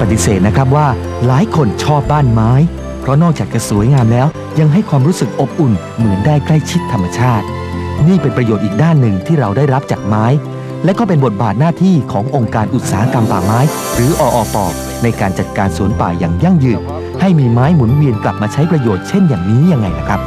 ปฏิเสธนะครับว่าหลายคนชอบบ้านไม้ เพราะนอกจากจะสวยงามแล้ว ยังให้ความรู้สึกอบอุ่นเหมือนได้ใกล้ชิดธรรมชาติ นี่เป็นประโยชน์อีกด้านหนึ่งที่เราได้รับจากไม้ และก็เป็นบทบาทหน้าที่ขององค์การอุตสาหกรรมป่าไม้ หรือออปในการจัดการสวนป่าอย่างยั่งยืนให้มีไม้หมุนเวียนกลับมาใช้ประโยชน์เช่นอย่างนี้ยังไงล่ะครับ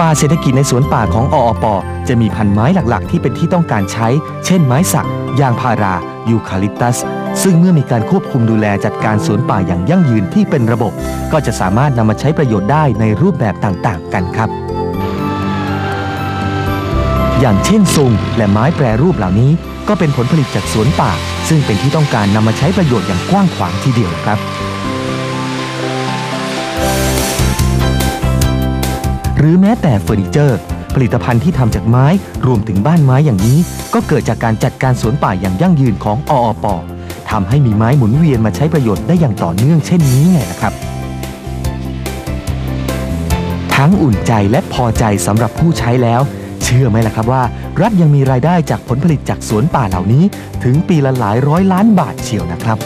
ป่าเศรษฐกิจในสวนป่าของออปจะมีพันไม้หลักๆ ที่เป็นที่ต้องการใช้ เช่นไม้สัก ยางพารา ยูคาลิปตัส ซึ่งเมื่อมีการควบคุมดูแลจัดการสวนป่าอย่างยั่งยืนที่เป็นระบบ ก็จะสามารถนำมาใช้ประโยชน์ได้ในรูปแบบต่างๆ กันครับ อย่างเช่นซุงและไม้แปรรูปเหล่านี้ ก็เป็นผลผลิตจากสวนป่า ซึ่งเป็นที่ต้องการนำมาใช้ประโยชน์อย่างกว้างขวางทีเดียวครับ หรือแม้แต่เฟอร์นิเจอร์ ผลิตภัณฑ์ที่ทำจากไม้รวมถึงบ้านไม้อย่างนี้ ก็เกิดจากการจัดการสวนป่าอย่างยั่งยืนของออปทำให้มีไม้หมุนเวียนมาใช้ประโยชน์ได้อย่างต่อเนื่องเช่นนี้ไงล่ะครับ ทั้งอุ่นใจและพอใจสำหรับผู้ใช้แล้ว เชื่อไหมล่ะครับว่า รัฐยังมีรายได้จากผลผลิตจากสวนป่าเหล่านี้ ถึงปีละหลายร้อยล้านบาทเชียวนะครับ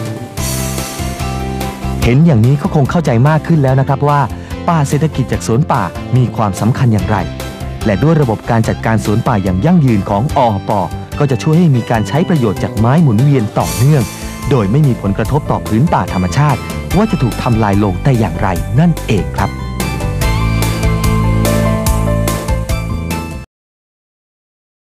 เห็นอย่างนี้ก็คงเข้าใจมากขึ้นแล้วนะครับว่า ป่าเศรษฐกิจจากสวนป่ามีความสำคัญอย่างไร และด้วยระบบการจัดการสวนป่าอย่างยั่งยืนของออปก็จะช่วยให้มีการใช้ประโยชน์จากไม้หมุนเวียนต่อเนื่อง โดยไม่มีผลกระทบต่อพื้นป่าธรรมชาติ ว่าจะถูกทำลายลงแต่อย่างไรนั่นเองครับ